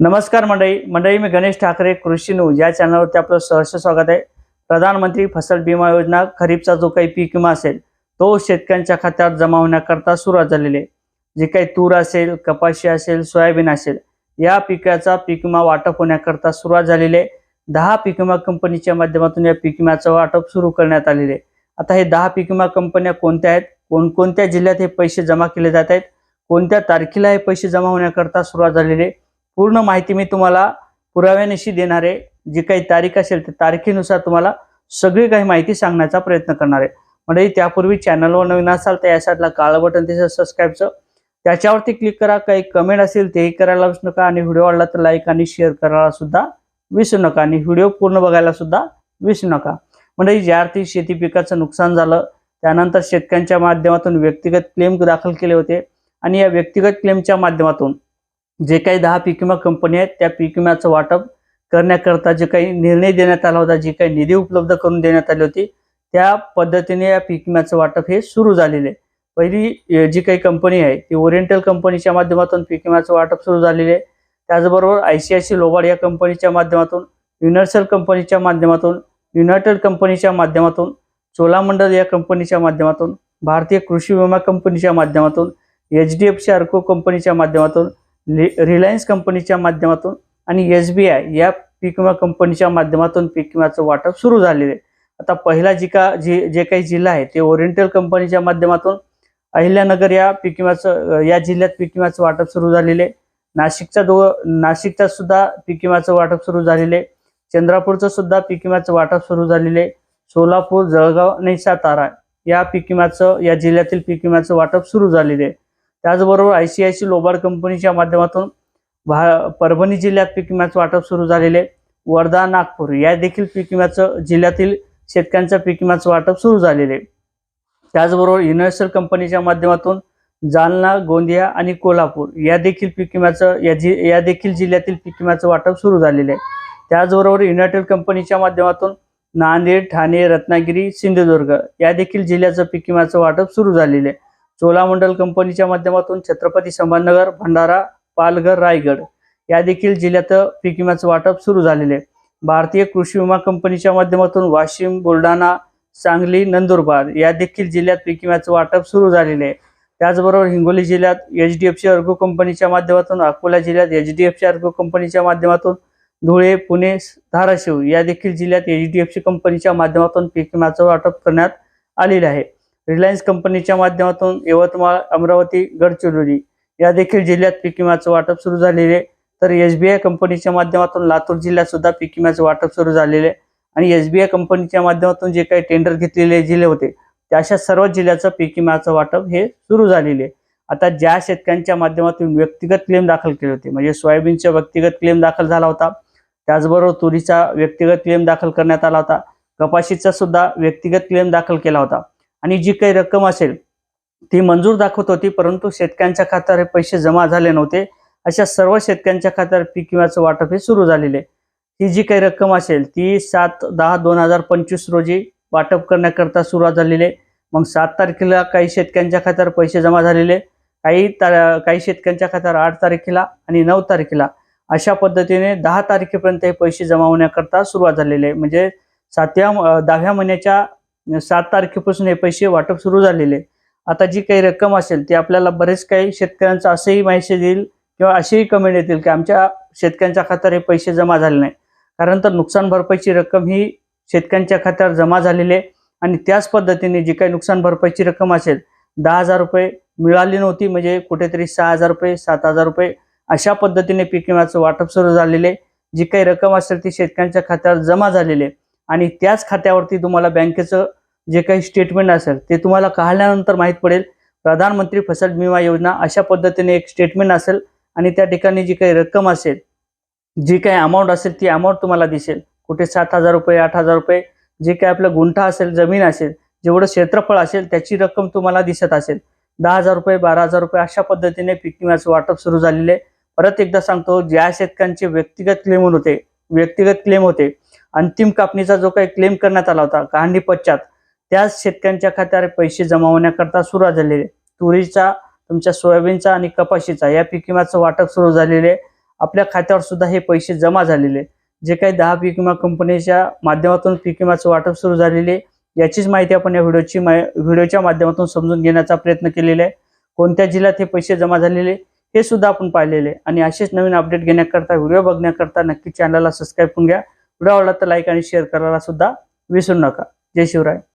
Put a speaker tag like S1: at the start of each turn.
S1: नमस्कार मंडळी. मंडळी मी गणेश ठाकरे कृषी न्यूज. या चॅनलवरती आपलं सहर्ष स्वागत आहे. प्रधानमंत्री फसल बीमा योजना खरीपचा जो काही पीक विमा असेल तो शेतकऱ्यांच्या खात्यावर जमा होण्याकरता सुरुवात झालेली आहे. जे काही तूर असेल कपाशी असेल सोयाबीन असेल या पिकाचा पीक विमा वाटप होण्याकरता सुरुवात झालेली आहे. दहा पीक विमा कंपनीच्या माध्यमातून या पीक विम्याचं वाटप सुरू करण्यात आलेले आहे. आता हे दहा पीक विमा कंपन्या कोणत्या आहेत? कोणकोणत्या जिल्ह्यात हे पैसे जमा केले जात आहेत? कोणत्या तारखेला हे पैसे जमा होण्याकरता सुरुवात झालेली आहे? पूर्ण माहिती मी तुम्हाला पुराव्यानिशी देणार आहे. जी काही तारीख असेल त्या तारखेनुसार तुम्हाला सगळी काही माहिती सांगण्याचा प्रयत्न करणार आहे. म्हणजे त्यापूर्वी चॅनलवर नवीन असाल तर यासाठीला काळं बटन दिसेल सबस्क्राईबचं त्याच्यावरती क्लिक करा. काही कमेंट असेल तेही करायला विसरू नका. आणि व्हिडिओ आवडला तर लाईक आणि शेअर करायला सुद्धा विसरू नका. आणि व्हिडिओ पूर्ण बघायला सुद्धा विसरू नका. म्हणजे ज्या अर्थी शेती पिकाचं नुकसान झालं त्यानंतर शेतकऱ्यांच्या माध्यमातून व्यक्तिगत क्लेम दाखल केले होते. आणि या व्यक्तिगत क्लेमच्या माध्यमातून जे काही दहा पीक विमा कंपनी आहेत त्या पीक विम्याचं वाटप करण्याकरता जे काही निर्णय देण्यात आला होता जी काही निधी उपलब्ध करून देण्यात आली होती त्या पद्धतीने या पीक विम्याचं वाटप हे सुरू झालेले आहे. पहिली जी काही कंपनी आहे ती ओरिएंटल कंपनीच्या माध्यमातून पीक विम्याचं वाटप सुरू झालेले आहे. त्याचबरोबर I C I C Lombard या कंपनीच्या माध्यमातून युनिव्हर्सल कंपनीच्या माध्यमातून युनायटेड कंपनीच्या माध्यमातून चोलामंडल या कंपनीच्या माध्यमातून भारतीय कृषी विमा कंपनीच्या माध्यमातून एच डी एफ सी अर्को कंपनीच्या माध्यमातून रिलायन्स कंपनीच्या माध्यमातून आणि एस बी आय या पीक विमा कंपनीच्या माध्यमातून पीक विम्याचं वाटप सुरू झालेले आहे. आता पहिला जी का जे जे काही जिल्हा आहे ते ओरिएंटल कंपनीच्या माध्यमातून अहिल्यानगर या पीक विम्याचं या जिल्ह्यात पीक विम्याचं वाटप सुरू झालेले आहे. नाशिकचा दो नाशिकचा सुद्धा पीक विम्याचं वाटप सुरू झालेले आहे. चंद्रापूरचं सुद्धा पीक विम्याचं वाटप सुरू झालेले आहे. सोलापूर जळगाव आणि सातारा या पीक विम्याचं या जिल्ह्यातील पीक विम्याचं वाटप सुरू झालेले आहे. त्याचबरोबर I C I C Lombard कंपनीच्या माध्यमातून भा परभणी जिल्ह्यात पीक विम्याचं वाटप सुरू झालेले आहे. वर्धा नागपूर या देखील पीक विम्याचं जिल्ह्यातील शेतकऱ्यांचं पीक विम्याचं वाटप सुरू झालेले आहे. त्याचबरोबर युनिव्हर्सल कंपनीच्या माध्यमातून जालना गोंदिया आणि कोल्हापूर या देखील पीक विम्याचं या जि या देखील जिल्ह्यातील पीक विम्याचं वाटप सुरू झालेले आहे त्याचबरोबर युनायटेड कंपनीच्या माध्यमातून नांदेड ठाणे रत्नागिरी सिंधुदुर्ग या देखील जिल्ह्याचं पीक विम्याचं वाटप सुरू झालेले आहे चोलामंडल कंपनीच्या माध्यमातून छत्रपती संभाजीनगर भंडारा पालघर रायगड या देखील जिल्ह्यात पीक विम्याचं वाटप सुरू झालेले आहे. भारतीय कृषी विमा कंपनीच्या माध्यमातून वाशिम बुलढाणा सांगली नंदुरबार या देखील जिल्ह्यात पीक विम्याचं वाटप सुरू झालेले आहे. त्याचबरोबर हिंगोली जिल्ह्यात H D F C Ergo कंपनीच्या माध्यमातून अकोला जिल्ह्यात H D F C Ergo कंपनीच्या माध्यमातून धुळे पुणे धाराशिव या देखील जिल्ह्यात एच डी एफ सी कंपनीच्या माध्यमातून पीक विम्याचं वाटप करण्यात आलेले आहे. रिलायन्स कंपनीच्या माध्यमातून यवतमाळ अमरावती गडचिरोली या देखील जिल्ह्यात पीक विम्याचं वाटप सुरू झालेले आहे. तर एस बी आय कंपनीच्या माध्यमातून लातूर जिल्ह्यात सुद्धा पीक विम्याचं वाटप सुरू झालेले आहे. आणि एस बी आय कंपनीच्या माध्यमातून जे काही टेंडर घेतलेले जिल्हे होते त्या अशा सर्व जिल्ह्याचं पीक विम्याचं वाटप हे सुरू झालेले आहे. आता ज्या शेतकऱ्यांच्या माध्यमातून व्यक्तिगत क्लेम दाखल केले होते म्हणजे सोयाबीनचा व्यक्तिगत क्लेम दाखल झाला होता त्याचबरोबर तुरीचा व्यक्तिगत क्लेम दाखल करण्यात आला होता कपाशीचा सुद्धा व्यक्तिगत क्लेम दाखल केला होता. आणि जी काही रक्कम असेल ती मंजूर दाखवत होती परंतु शेतकऱ्यांच्या खात्यावर हे पैसे जमा झाले नव्हते. अशा सर्व शेतकऱ्यांच्या खात्यावर पीक विम्याचं वाटप हे सुरू झालेले. ही जी काही रक्कम असेल ती सात दहा दोन हजार पंचवीस रोजी वाटप करण्याकरता सुरुवात झालेली. आहे मग सात तारखेला काही शेतकऱ्यांच्या खात्यावर पैसे जमा झालेले काही ता काही शेतकऱ्यांच्या खात्यावर आठ तारखेला आणि नऊ तारखेला. अशा पद्धतीने दहा तारखेपर्यंत हे पैसे जमा होण्याकरता सुरुवात झालेली आहे. म्हणजे सातव्या दहाव्या महिन्याच्या सात तारखेपासून हे पैसे वाटप सुरू झालेले. आता जी काही रक्कम असेल ती आपल्याला बरेच काही शेतकऱ्यांचा असंही मेसेज येईल किंवा असेही कमेंट येतील की आमच्या शेतकऱ्यांच्या खात्यावर हे पैसे जमा झाले नाही. कारण तर नुकसान भरपाईची रक्कम ही शेतकऱ्यांच्या खात्यावर जमा झालेली आहे आणि त्याच पद्धतीने जी काही नुकसान भरपाईची रक्कम असेल दहा हजार रुपये मिळाली नव्हती म्हणजे कुठेतरी सहा हजार रुपये सात हजार रुपये अशा पद्धतीने पीक विम्याचं वाटप सुरू झालेले आहे. जी काही रक्कम असेल ती शेतकऱ्यांच्या खात्यावर जमा झालेली आहे. आणि त्याच खात्यावरती तुम्हाला बँकेचं जे काही स्टेटमेंट असेल ते तुम्हाला काढल्यानंतर माहीत पडेल. प्रधानमंत्री फसल विमा योजना अशा पद्धतीने एक स्टेटमेंट असेल आणि त्या ठिकाणी जी काही रक्कम असेल जी काही अमाऊंट असेल ती अमाऊंट तुम्हाला दिसेल. कुठे सात हजार रुपये आठ हजार रुपये जे काही आपलं गुंठा असेल जमीन असेल जेवढं क्षेत्रफळ असेल त्याची रक्कम तुम्हाला दिसत असेल. दहा हजार रुपये बारा हजार रुपये अशा पद्धतीने पीक विम्याचं वाटप सुरू झालेले आहे. परत एकदा सांगतो ज्या शेतकऱ्यांचे व्यक्तिगत क्लेम होते व्यक्तिगत क्लेम होते अंतिम कापणीचा जो काही क्लेम करण्यात आला होता काढणी पश्चात त्याच शेतकऱ्यांच्या खात्यावर पैसे जमा होण्याकरता सुरुवात झालेली आहे. तुरीचा तुमच्या सोयाबीनचा आणि कपाशीचा या पीक विम्याचं वाटप सुरू झालेले आहे. आपल्या खात्यावर सुद्धा हे पैसे जमा झालेले जे काही दहा पीक विमा कंपनीच्या माध्यमातून पीक विम्याचं वाटप सुरू झालेले याचीच माहिती आपण या व्हिडिओची मा व्हिडिओच्या माध्यमातून समजून घेण्याचा प्रयत्न केलेला आहे. कोणत्या जिल्ह्यात हे पैसे जमा झालेले हे सुद्धा आपण पाहिलेले आहे. आणि असेच नवीन अपडेट घेण्याकरता व्हिडिओ बघण्याकरता नक्की चॅनलला सबस्क्राईब करून घ्या. व्हिडिओ आवडला तर लाईक आणि शेअर करायला सुद्धा विसरू नका. जय शिवराय.